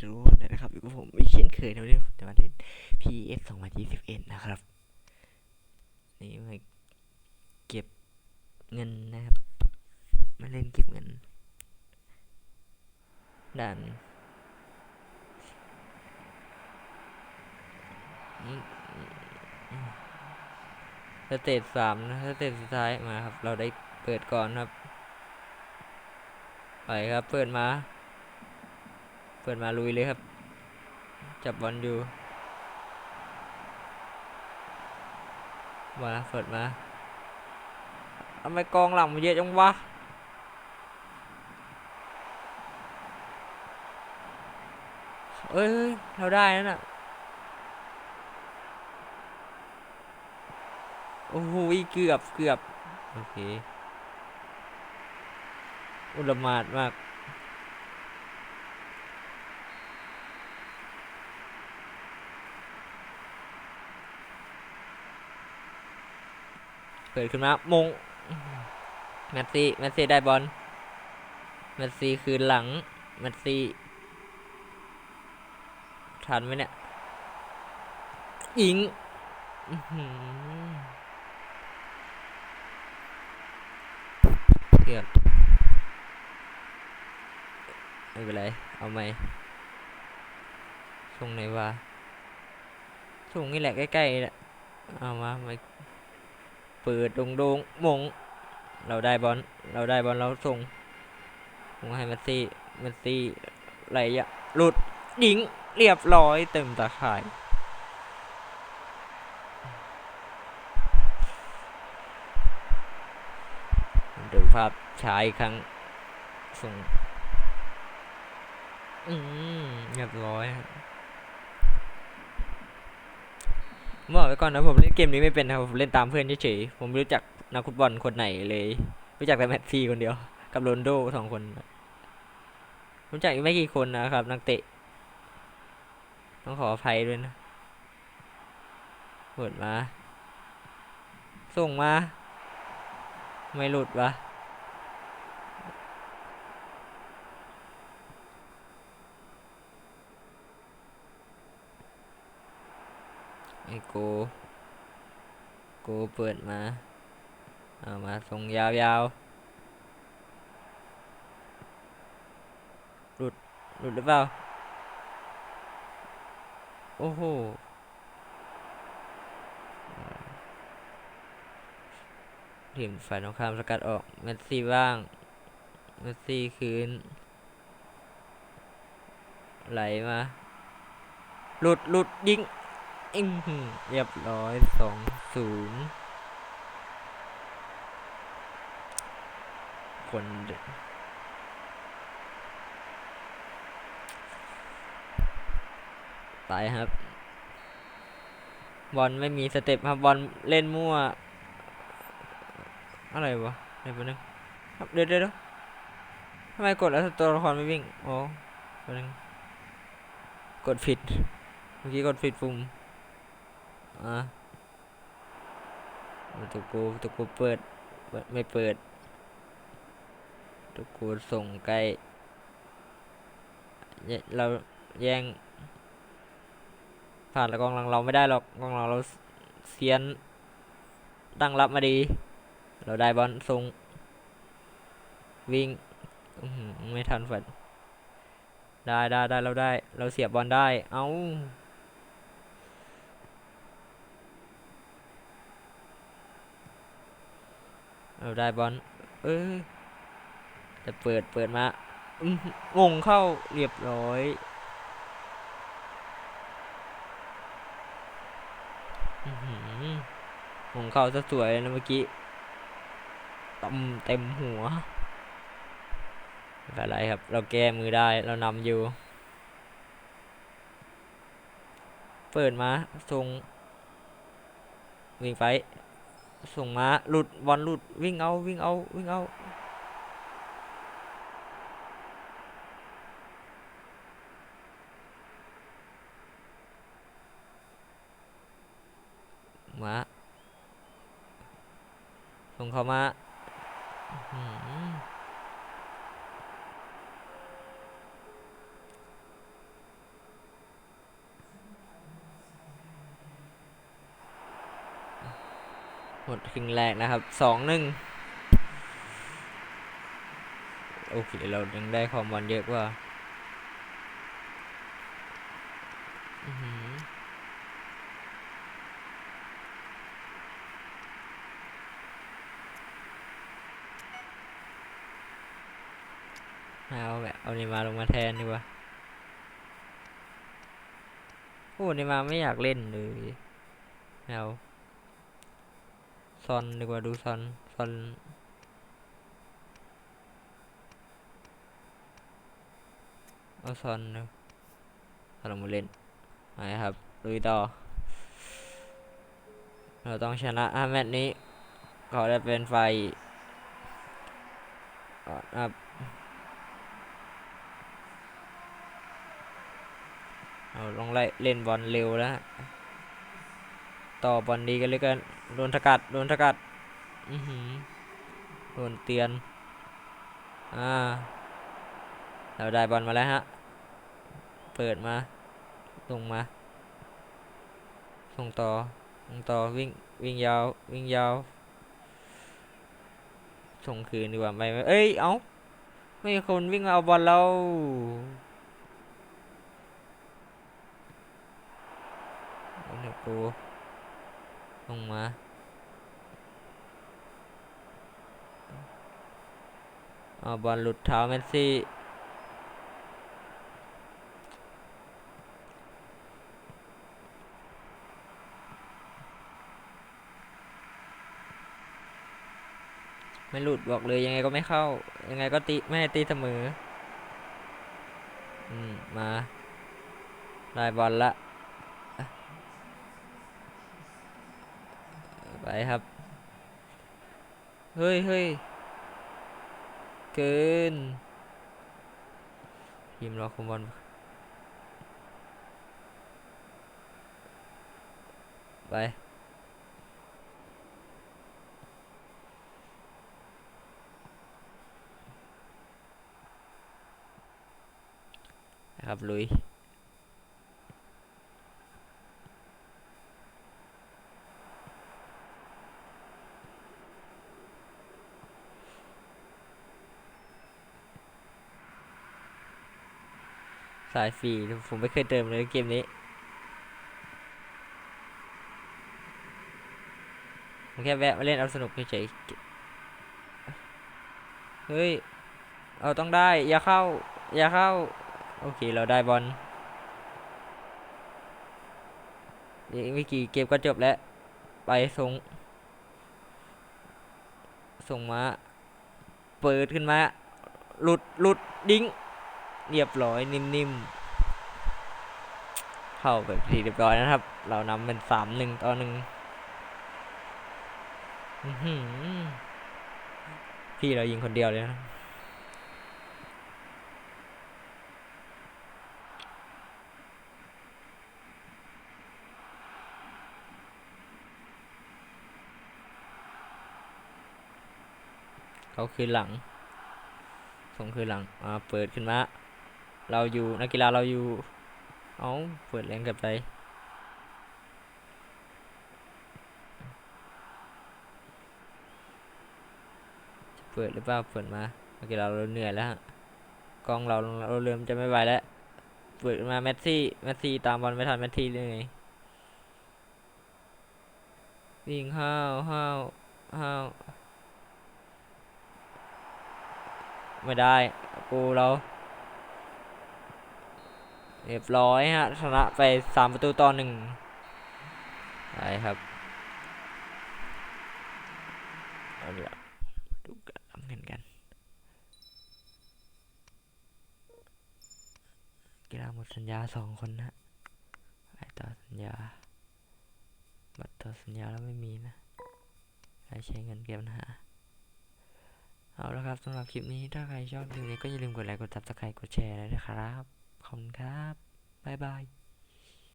ทุกคนด้นะครับอยู่กับผมอีกเช่นเคยนะวันนี้ผมจะมาเล่น PS 2021 นะครับ นี่มาเก็บเงินนะครับ มาเล่นเก็บเงินด่านสเตจสามนะสเตจสุดท้ายมาครับ เราได้เปิดก่อนครับ ไปครับ เปิดมา เปิดมาลุยเลยครับ จับบอลอยู่มาเปิดมาทำไมกองหลังมันเยอะจังวะเอ้ย เราได้นั่นน่ะโอ้โหเกือบเกือบ โอเค อุลมาดมาก เปิดขึ้นมามงแมตซี่แมตซี่ได้บอลแมตซี่คืนหลังแมตซี่ทันไหมเนี่ยยิงเกือบไม่เป็นไร เอาไหมส่งไหนวะส่งนี่แหละใกล้ๆนี่แหละเอามาไม่ เปิดโดงโดงมง เราได้บอล เราได้บอลเราส่งส่งให้เมสซี่เมสซี่ไหลอะหลุดยิงเรียบร้อยเต็มตาข่ายดูภาพชาอีกครั้งส่งอืมเรียบร้อยครับ บอกไว้ก่อนนะผมเล่นเกมนี้ไม่เป็นนะครับผมเล่นตามเพื่อนเฉยๆผมไม่รู้จักนักฟุตบอลคนไหนเลย รู้จักแต่แมตซี่คนเดียว กับโรนโดสองคน รู้จักอีกไม่กี่คนนะครับ นักเตะ ต้องขออภัยด้วยนะเปิดมา ส่งมา ไม่หลุดวะ ไอโกโกเปิดมาเอามาส่งยาวๆหลุดหลุดหรือเปล่า โอ้โหทีมฝ่ายตรงข้ามสกัดออกเมสซี่ว่างเมสซี่คืน ไหลมา หลุดหลุดยิง อิงเรียบร้อยสองศูนย์คนเดตายครับ บอลไม่มีสเต็ปครับบอลเล่นมั่ว อะไรวะเดี๋ยวแป๊บนึงครับเดี๋ยวเดี๋ยวทำไมกดแล้วตัวละครไม่วิ่ง อ๋อแป๊บนึงกดผิด เมื่อกี้กดผิดปุ่ม อะตัวกูตัวกูเปิด ไม่เปิดตัวกูส่งใกล้ เราแย่ง ผ่านแล้วกองหลังเราไม่ได้หรอกกองหลังเราเซียน ตั้งรับมาดี เราได้บอลส่ง วิ่งไม่ทันฝันได้ได้ได้เราได้ เราเสียบบอลได้ เอ้า เราได้บอลเอ้ยจะเปิดเปิดมาองงเข้าเรียบร้อยหงงเข้าซะสวยเลยนะเมื่อกี้ตำเต็มหัวไม่เป็นไรครับ เราแก้มือได้เรานำอยู่ เปิดมาส่งวิ่งไป ส่งมาหลุดบอลหลุดวิ่งเอาวิ่งเอาวิ่งเอามาส่งเข้ามาอื้อหือ ห มดครึ่งแรกนะครับสองหนึ่งโอเค เรายังได้ความบอลเยอะกว่าเอาแบบเอาเนมาลงมาแทนดีกว่าโอ้เนมาไม่อยากเล่นเลยเอา อนดีกว่าดูซอนซอนเอาซอนนะเอาลงมาเล่นไปครับลุยต่อ เราต้องชนะห้าแมตช์นี้เขาได้เป็นไฟก่อนครับเอาลองไล่เล่นบอลเร็วแล้วต่อบอลดีกันเลยกัน โดนสกัด โดนสกัด อือหือ โดนเตือนอ่า เราได้บอลมาแล้วฮะ เปิดมาส่งมา ส่งต่อ ส่งต่อวิ่ง วิ่งยาว วิ่งยาว ส่งคืนดีกว่าไปไหมเอ้ย เอ้า ไม่คนวิ่งมาเอาบอลเราเอาเดี๋ยวกู ลงมาเอาบอลหลุดเท้าเมสซี่ไม่หลุดบอกเลยยังไงก็ไม่เข้า ยังไงก็ตีไม่ให้ตีเสมอ อืม มาได้บอลละ ไป ครับ เฮ้ยเฮ้ยเกินทีมเราคุมบอลไปนะครับลุย สายฟรีผมไม่เคยเติมเลยเกมนี้ผมแค่แวะมาเล่นเอาสนุกเฉยๆเฮ้ย เอาต้องได้ อย่าเข้า อย่าเข้า โอเค เราได้บอลอีกไม่กี่เกมก็จบแล้ว ไปส่ง ส่งมา เปิดขึ้นมา หลุด หลุด ดิ้ง เรียบร้อยนิ่มๆ เข้าแบบทีเรียบร้อยนะครับ เรานำเป็นสามหนึ่งต่อหนึ่งพี่เรายิงคนเดียวเลยนะเขาคืนหลังส่งคืนหลังอ่าเปิดขึ้นมา เราอยู่นักกีฬาเราอยู่เอาเปิดแรงกับไปจเปิดหรือเปล่าเปิดมานักกีฬาเราเหนื่อยแล้วฮะกองเราเราเริ่มจะไม่ไหวแล้วเปิดมาแมสซี่แมสซี่ตามบอลไม่ทันแมสซี่เลยวิ่งห้าวห้าวห้าวไม่ได้กูเรา เรียบร้อยฮะชนะไปสามประตูต่อหนึ่งไปครับเอาเดี๋ยวดูกันทำเงินกันกีฬาหมดสัญญาสองคนนะไปต่อสัญญาบัตรต่อสัญญาแล้วไม่มีนะใครใช้เงินเก็บปัญหาเอาละครับสำหรับคลิปนี้ถ้าใครชอบคลิปนี้ก็อย่าลืมกดไลค์กด subscribe กดแชร์เลยนะครับ ขอบคุณครับ บ๊ายบาย